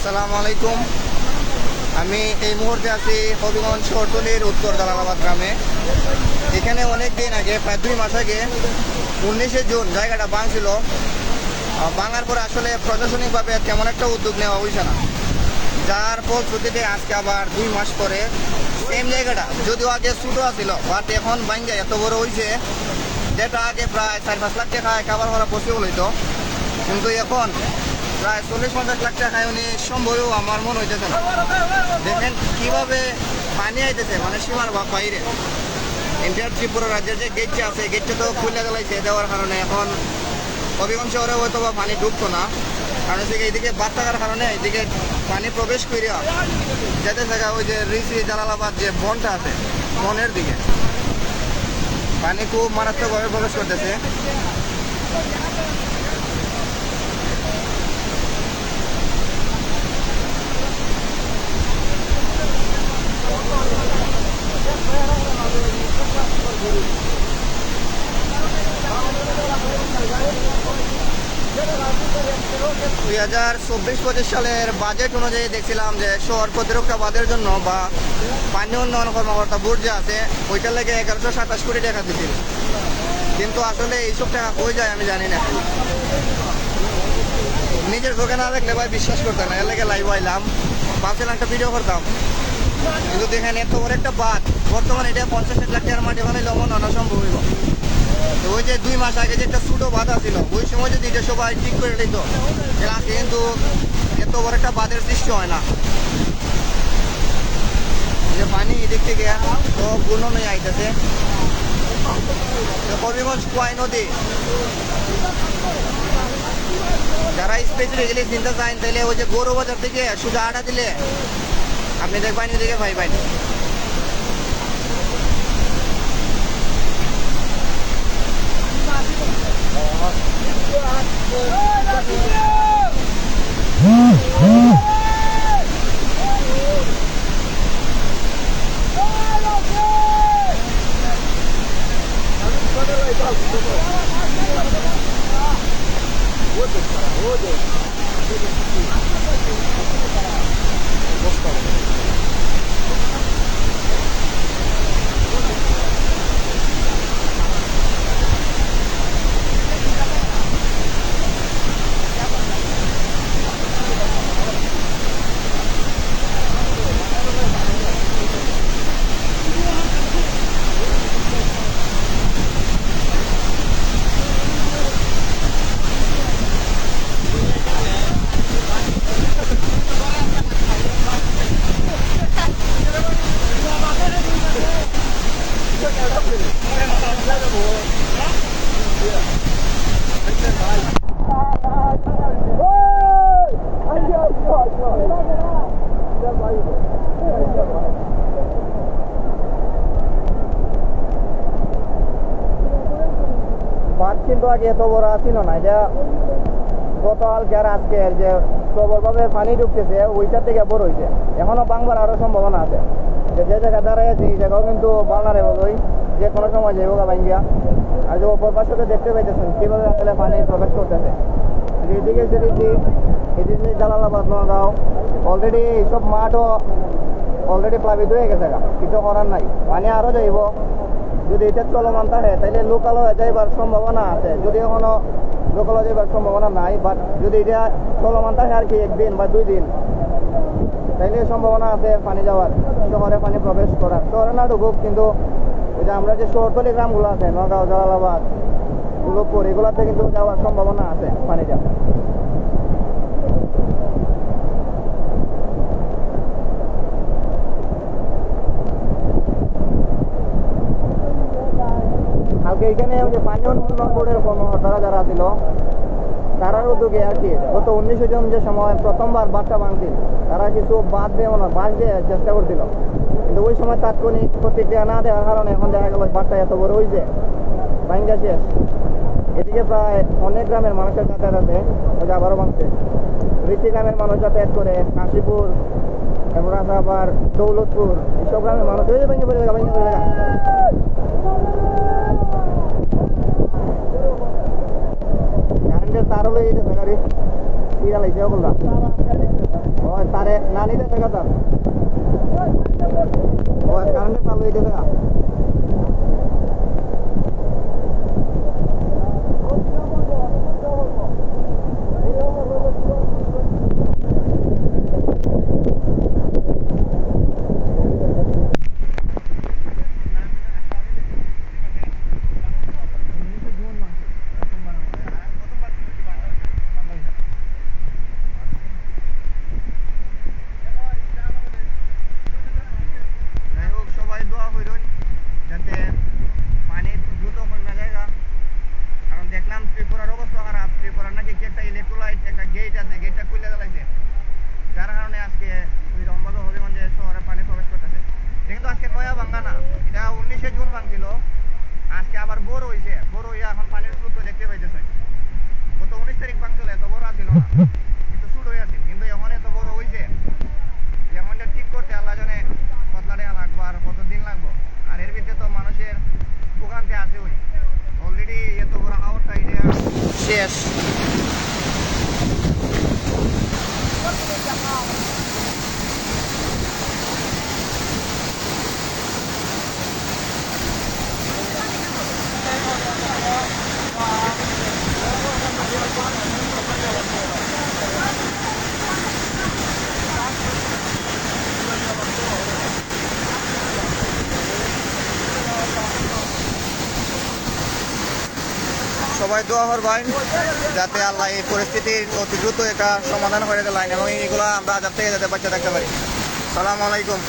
আসসালামু আলাইকুম। আমি এই মুহূর্তে আছি হবিগঞ্জ শহরতলির উত্তর জালালাবাদ গ্রামে। এখানে অনেক দিন আগে, প্রায় দুই মাস আগে, উনিশে জুন জায়গাটা ভাঙছিল। ভাঙার পরে আসলে প্রশাসনিকভাবে তেমন একটা উদ্যোগ নেওয়া হয়েছে না। যার ফলশ্রুতিতে আজকে আবার দুই মাস পরে সেম জায়গাটা, যদিও আগে ছোটো আছিল বাট এখন ভাঙ্গা এত বড় হয়েছে যেটা আগে প্রায় চার পাঁচ লাখ টাকা কাবার করা পসিবল হইতো। কিন্তু এখন প্রায় চল্লিশ পঞ্চাশ লাখ টাকায় উনি সম্ভবও আমার মনে হইতেছে না। দেখেন কীভাবে পানি আইতেছে মানে সীমার বাইরে। ইন্ডিয়ার ত্রিপুরা রাজ্যের যে গেটটা আছে, গেটটা তো খুলে গেলাইছে দেওয়ার কারণে। এখন হবিগঞ্জ শহরে হয়তো বা পানি ঢুকতো না। কারণ হচ্ছে এইদিকে বাদ থাকার কারণে এইদিকে পানি প্রবেশ করিয়া যেতে থাকা ওই যে রিসি জালালাবাদ যে বনটা আছে, বনের দিকে। পানি খুব মারাত্মকভাবে প্রবেশ করতেছে। দুই হাজার চব্বিশ পঁচিশ সালের বাজেট অনুযায়ী দেখছিলাম যে শহর প্রতিরক্ষা বাদের জন্য বা পানি উন্নয়ন কর্মকর্তা বোর্ড যে আছে, ওইটার লেগে এগারোশো সাতাশ কোটি টাকা দিছিল। কিন্তু আসলে এইসব টাকা কই যায় আমি জানি না। নিজের চোখে না দেখলে ভাই বিশ্বাস করতে না। এর লেগে লাইভ আইলাম। ভাবছিলাম একটা ভিডিও করতাম। কিন্তু দেখেন, এত বড় একটা বাদ। বর্তমানে এটা পঞ্চাশ লাখ টাকার মাটি বানাইলে অমন আনা সম্ভব হইব। ওই যে দুই মাস আগে যে একটা ছোটো বাধা ছিল, ওই সময় যদি এটা সবাই ঠিক করে নিত কিন্তু এত বড় একটা বাঁধের সৃষ্টি হয় না। যে পানি এদিক থেকে পূর্ণ নিয়ে আইতেছে। কবিগঞ্জ কুয়াই নদী। যারা স্পেসিফিক্যালি চিন্তা চান তাহলে ওই যে গরু বাজার থেকে সোজা আটা দিলে, আপনি দেখবেন, এদিকে ভাই ভাই давай, палку давай. Вот это, вот это. Вот это. কিন্তু আগে এত বড় আসিল না এটা গতকালকে আর আজকে যে প্রবলভাবে পানি ঢুকতেছে ওইটা থেকে বড় হয়েছে। এখনও বাংবার আরও সম্ভাবনা আছে। যে যে জায়গা দাঁড়ায় আছে জায়গাও কিন্তু বাংলারে ওই যে কোনো সময় যাইব গা ভাঙ্গিয়া আর যে ওপর পাশে তো দেখতে পাইতেছেন, কীভাবে আসলে পানি প্রবেশ করতেছে। এদিকে যদি এদিকে জালালাবাদ নগাঁও অলরেডি এইসব মাঠও অলরেডি প্লাবিত হয়ে গেছে গা। কিছু করার নাই। পানি আরও যাইব। যদি এটা চলমান থাকে তাহলে লোকাল হয়ে যাইবার সম্ভাবনা আছে। যদি এখনও লোকাল হয়ে যাইবার সম্ভাবনা নাই বাট যদি এটা চলমান থাকে আর কি একদিন বা দুই দিন তাইলে সম্ভাবনা আছে পানি যাওয়ার শহরে পানি প্রবেশ করার। শহরে না ঢুকুক, কিন্তু ওই যে আমরা যে শহরতলি গ্রামগুলো আছে, নগাঁও, জালালাবাদ দুর্গপুর এগুলোতে কিন্তু যাওয়ার সম্ভাবনা আছে পানি যাওয়া এখানে ওই যে পানি উন্নয়ন বোর্ডের কর্মকর্তারা যারা ছিল, তারার উদ্যোগে আর কি গত উনিশে জন যে সময় প্রথমবার বাসটা ভাঙছিল, তারা কিছু বাদ দিয়ে হয়, বাস দিয়ে চেষ্টা করছিল। কিন্তু ওই সময় তাৎক্ষণিক প্রতিক্রিয়া না দেওয়ার কারণে এখন দেখা গেল বাসটা এত বড় হয়েছে, ভাঙ্গা শেষ। এদিকে প্রায় অনেক গ্রামের মানুষের যাতায়াত আছে যে আবারও ভাঙছে। ঋষি গ্রামের মানুষ যাতায়াত করে, কাশীপুর তারপর আছে আবার দৌলতপুর, এইসব গ্রামের মানুষ ওই যে ভেঙে পড়ে ভেঙে পড়ে গেছে। কারেন্টের তারও লেগে গেছে গাড়ি। কি কিরা লাগছে বললা? ও তারে না নিতে দেখা তার ও কারেন্টে চালু হইতে দেখা যাই হোক সবাই দোয়া করুন যাতে পানি দ্রুত কমে জায়গা কারণ দেখলাম ত্রিপুরার অবস্থা খারাপ ত্রিপুরার নাকি কি একটা ইলেকট্রোলাইট একটা গেট আছে গেটটা খুলে দেওয়া যার কারণে আজকে ওই রহমদ হবিগঞ্জে শহরে পানি প্রবেশ করতেছে এটা কিন্তু আজকে নয়া ভাঙ্গা না এটা উনিশে জুন ভাঙছিল আজকে আবার বড় হয়েছে বড় হইয়া এখন পানির স্রোত দেখতে পাইতেছে গত উনিশ তারিখ ভাঙছিল এত বড় আছিল না। কিন্তু শুট হয়ে আছিল কিন্তু এখন এত বড় হয়েছে যেমনটা ঠিক করতে আল্লাহ জানে কতলা টাকা লাগবো আর কত দিন লাগবো। আর এর ভিতরে তো মানুষের ভোগান্তি আছে ওই অলরেডি এত বড় হাওয়ারটা এটা শেষ। সবাই দোয়া করবেন যাতে আল্লাহ এই পরিস্থিতির অতি দ্রুত এটা সমাধান করে দেয় এবং এইগুলো আমরা যাতে যাতে বাচ্চা থাকতে পারি। সালাম আলাইকুম।